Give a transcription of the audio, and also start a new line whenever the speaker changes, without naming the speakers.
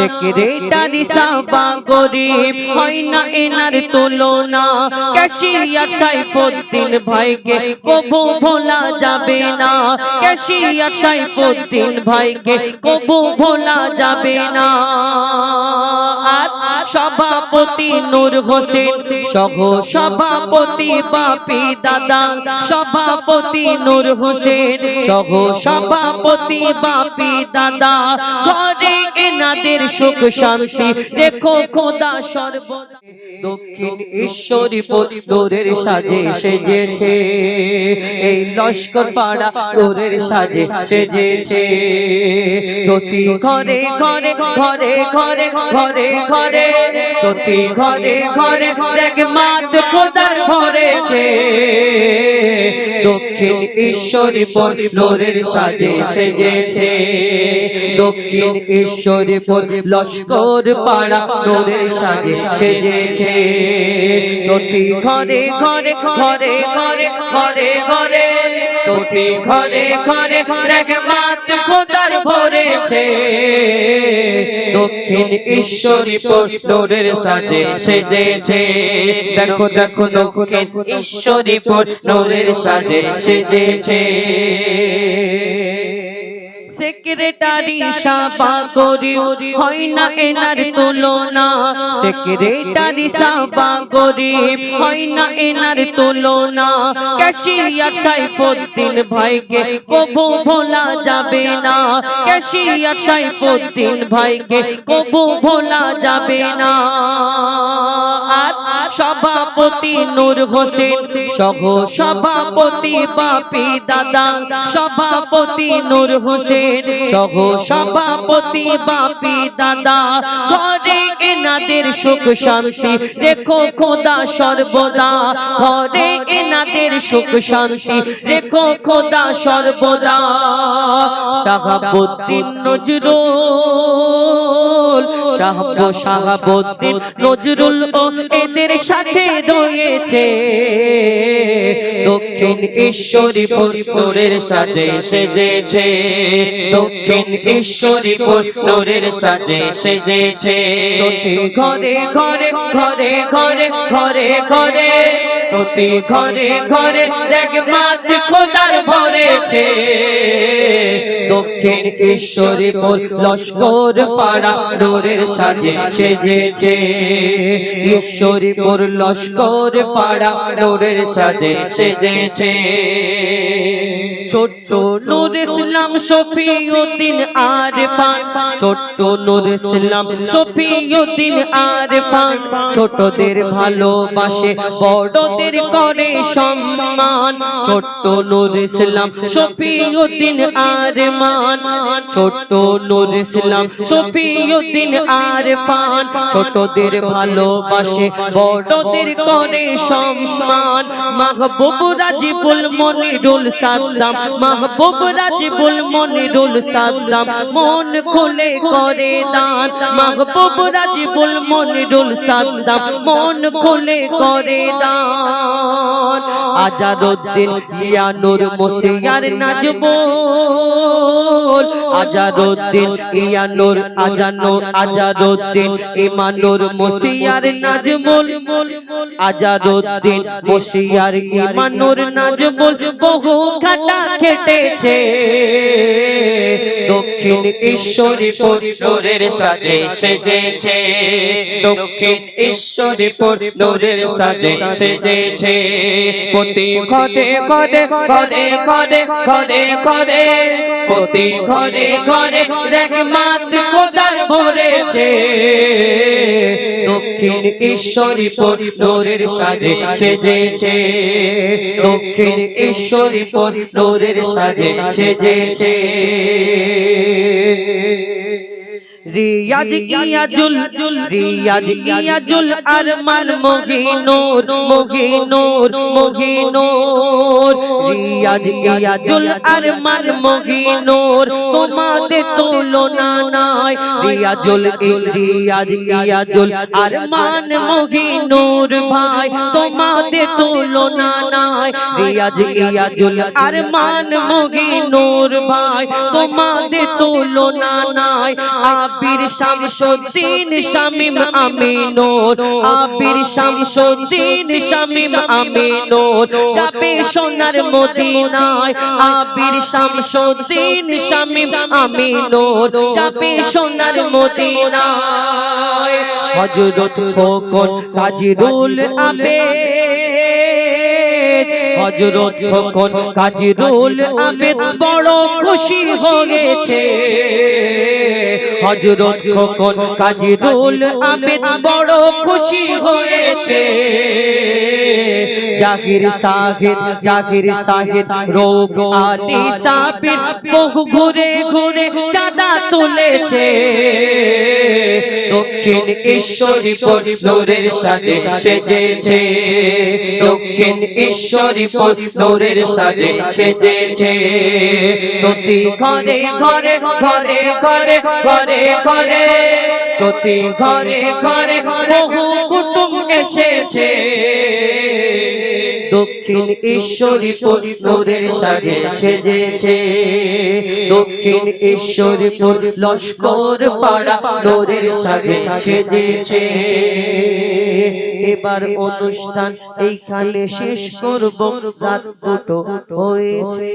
Secretary সাবা গরিব হয় না এনার তুলনা। ক্যাশিয়ার সাইফুদ্দিন ভাইকে কবু ভোলা যাবে না। ক্যাশিয়ার সাইফুদ্দিন ভাইকে কবু ভোলা যাবে না। সভাপতি নূর হোসেন সহ সভাপতি বাপি দাদা সভাপতি নূর হোসেন সহ সভাপতি বাপি দাদা। ঘরে এনাদের সুখ শান্তি। রেখো খোদা সর্বদা। দক্ষিণ ঈশ্বরীপুর নূরের সাজে সেজেছে। এই লস্কর পাড়া নূরের সাজে সেজেছে। প্রতি ঘরে ঘরে ঘরে ঘরে ঘরে ঘরে প্রতি ঘরে ঘরে এক মাত খোদার ভরেছে। দক্ষিণ ঈশ্বরীপুর নূরের সাজে সেজেছে। দক্ষিণ ঈশ্বরীপুর লস্কর পাড়া নূরের সাজে সেজেছে প্রতি ঘরে ঘরে ঘরে ঘরে ঘরে ঘরে, প্রতি ঘরে ঘরে এক মাত খোদার ভরেছে। দক্ষিণ ঈশ্বরীপুর নূরের সাজে সেজেছে। দেখো দেখো, দক্ষিণ ঈশ্বরীপুর নূরের সাজে সেজেছে। সেক্রেটারি সাবা গরি হয় না এনার তুলনা। সেক্রেটারি সাবা গরি হয় না এনার তুলনা। ক্যাশিয়ার সাইফুদ্দিন ভাইকে কবু ভোলা যাবে না। ক্যাশিয়ার সাইফুদ্দিন ভাইকে কবু ভোলা যাবে না। সভাপতি নূর হোসেন, সহ সভাপতি বাপি দাদা, সভাপতি নূর হোসেন, সহ সভাপতি বাপি দাদা। ঘরে এনাদের সুখ শান্তি, রেখো খোদা সর্বদা। ঘরে এনাদের সুখ শান্তি, রেখো খোদা সর্বদা। শাহাবুদ্দিন নজরুল, শাহাব শাহাবুদ্দিন নজরুল ও এদের সাথে রয়েছে। দক্ষিণ ঈশ্বরীপুর নূরের সাজে সেজেছে। দক্ষিণ ঈশ্বরীপুর নূরের সাজে সেজেছে। ঘরে ঘরে ঘরে ঘরে ঘরে ঘরে, প্রতি ঘরে ঘরে এক মাত খোদার ভরেছে। দক্ষিণ ঈশ্বরীপুর লস্কর পাড়া নূরের সাজে সেজেছে। ঈশ্বরীপুর লস্কর পাড়া নূরের সাজে সেজেছে। ছোট্ট নূর ইসলাম, শফিউদ্দিন আরফান। ছোট্ট নূর ইসলাম, শফিউদ্দিন আরফান। ছোটদের ভালোবাসে, বড়দের করে সম্মান। ছোট্ট নূর ইসলাম, শফিউদ্দিন আরমান ছোট্ট নূর ইসলাম শফিউদ্দিন আরফান, ছোটদের ভালোবাসে, বড়দের করে সম্মান। মাহবুব রাজিবুল মনিরুল সাদ্দাম, মাহবুব রাজিবুল মনিরুল সাদ্দাম, মন খুলে করে দান। মাহবুব রাজিবুল মনিরুল সাদ্দাম, মন খুলে করে দান। আজারুদ্দিন ইয়ানুর মুসিয়ার নাজবুল আজারুদ্দিন ইয়ানুর আজানুর আজারুদ্দিন ইমানুর মুসিয়ার নাজমুল। আজারুদ্দিন মুসিয়ার ইমানুর নাজমুল বহু ঘাটা খেটেছে। দক্ষিণ ঈশ্বরীপুর নূরের সাজে সেজেছে। দক্ষিণ ঈশ্বরীপুর নূরের সাজে সেজেছে। প্রতি ঘরে ঘরে ঘরে ঘরে ঘরে ঘরে প্রতি ঘরে ঘরে রহমাত খোদার ভরেছে। দক্ষিণ ঈশ্বরীপুর নূরের সাজে সেজেছে। দক্ষিণ ঈশ্বরীপুর নূরের সাজে সেজেছে। রিয়াজ ইয়াজুল রিয়াজ ইয়াজুল আরমান মোহিনুর মোহিনুর মহিনুর। রিয়াজ ইয়াজুল আরমান মহিনুর, তোমাদের তুলনা নাই। রিয়াজুল রিয়াজ, ইয়াজুল আরমান মহিনুর ভাই, তোমাদের তুলনা নাই। রিয়াজ ইয়াজুল আরমান মহিনুর ভাই, তোমাদের তুলনা নাই। আবির শামসুদ্দিন শামিম আমিনুর, আবির শামসুদ্দিন শামিম আমিনুর, যাবে সোনার মদিনায় আবির শামসুদ্দিন শামিম আমিনুর যাবে সোনার মদিনায়। হযরত খোকন কাজীরুল হযরত খোকন কাজীরুল বড় খুশি হয়েছে। হযরত খোকন কাজীরুল আবেদ বড় খুশি হয়েছে। জাহির সাহিদ রোগ ঘুরে ঘুরে চাঁদা তুলেছে। দক্ষিণ ঈশ্বরীপুর নূরের সাথে সেজেছে। দক্ষিণ নূরের সাথে সেজেছে। প্রতি ঘরে ঘরে ঘরে ঘরে ঘরে ঘরে প্রতি ঘরে ঘরে বহু কুটুম এসেছে। দক্ষিণ ঈশ্বরীপুর নূরের সাজে সেজেছে। দক্ষিণ ঈশ্বরীপুর লস্কর পাড়া নূরের সাজে সেজেছে। এবার অনুষ্ঠান এইখানে শেষ করব। রাত দুটো হয়েছে।